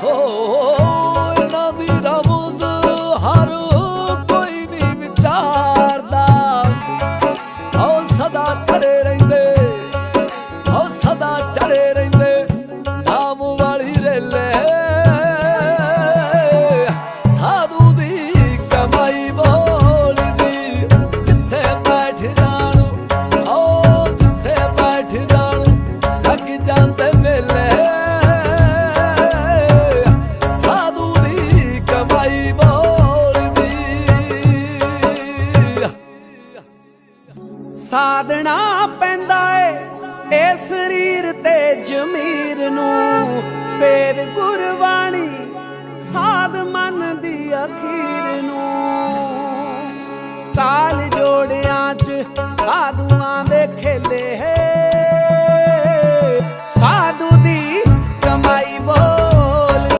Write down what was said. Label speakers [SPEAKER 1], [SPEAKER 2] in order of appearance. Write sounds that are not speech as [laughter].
[SPEAKER 1] 哦 [laughs] 哦 ਦੀ ਬੋਲਦੀ
[SPEAKER 2] ਸਾਧਣਾ ਪੈਂਦਾ ਏ ਇਹ ਸਰੀਰ ਤੇ ਜ਼ਮੀਰ ਨੂੰ। ਫੇਰ ਗੁਰਬਾਣੀ ਸਾਧ ਮਨ ਦੀ ਅਖੀਰ ਨੂੰ। ਤਾਲ ਜੋੜਿਆਂ ਚ ਸਾਧੂਆਂ